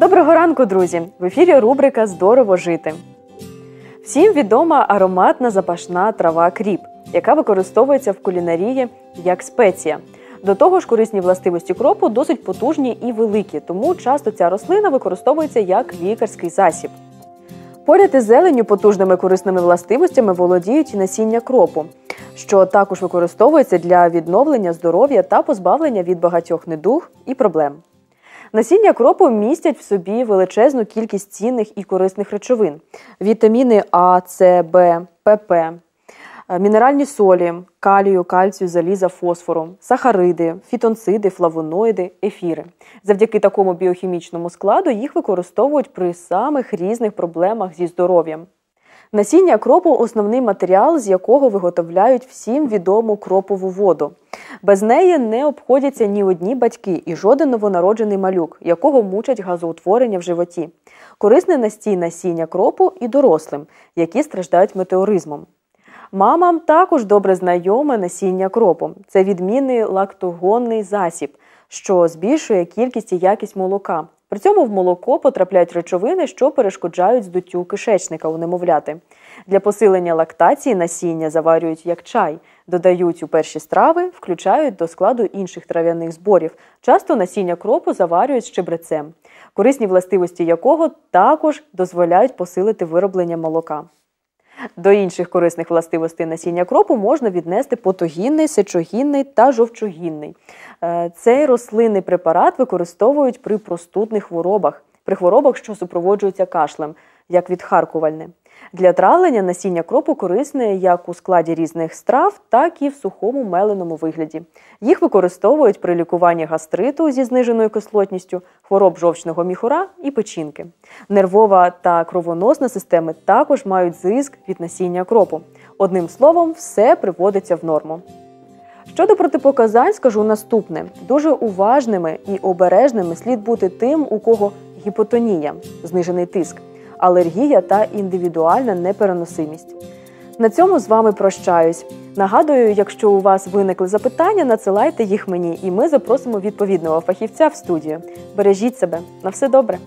Доброго ранку, друзі! В ефірі рубрика Здорово жити. Всім відома ароматна запашна трава кріп, яка використовується в кулінарії як спеція. До того ж, корисні властивості кропу досить потужні і великі, тому часто ця рослина використовується як лікарський засіб. Поряд із зеленню потужними корисними властивостями володіють і насіння кропу, що також використовується для відновлення здоров'я та позбавлення від багатьох недуг і проблем. Насіння кропу містять в собі величезну кількість цінних і корисних речовин: вітаміни А, С, Б, ПП, мінеральні солі, калію, кальцію, заліза, фосфору, сахариди, фітонциди, флавоноїди, ефіри. Завдяки такому біохімічному складу їх використовують при самих різних проблемах зі здоров'ям. Насіння кропу основний матеріал, з якого виготовляють всім відому кропову воду. Без неї не обходяться ні одні батьки і жоден новонароджений малюк, якого мучать газоутворення в животі. Корисне настій насіння кропу і дорослим, які страждають метеоризмом. Мамам також добре знайоме насіння кропу. Це відмінний лактогонний засіб, що збільшує кількість і якість молока. При цьому в молоко потрапляють речовини, що перешкоджають здуттю кишечника у немовляти. Для посилення лактації насіння заварюють як чай, додають у перші страви, включають до складу інших трав'яних зборів. Часто насіння кропу заварюють з чебрецем, корисні властивості якого також дозволяють посилити вироблення молока. До інших корисних властивостей насіння кропу можна віднести потогінний, сечогінний та жовчогінний. Е, цей рослинний препарат використовують при простудних хворобах, при хворобах, що супроводжуються кашлем, як відхаркувальне. Для травлення насіння кропу корисне як у складі різних страв, так і в сухому меленому вигляді. Їх використовують при лікуванні гастриту зі зниженою кислотністю, хвороб жовчного міхура і печінки. Нервова та кровоносна системи також мають зиск від насіння кропу. Одним словом, все приводиться в норму. Щодо протипоказань, скажу наступне: дуже уважними і обережними слід бути тим, у кого гіпотонія, знижений тиск алергія та індивідуальна непереносимість. На цьому з вами прощаюсь. Нагадую, якщо у вас виникли запитання, надсилайте їх мені, і ми запросимо відповідного фахівця в студію. Бережіть себе на все добре.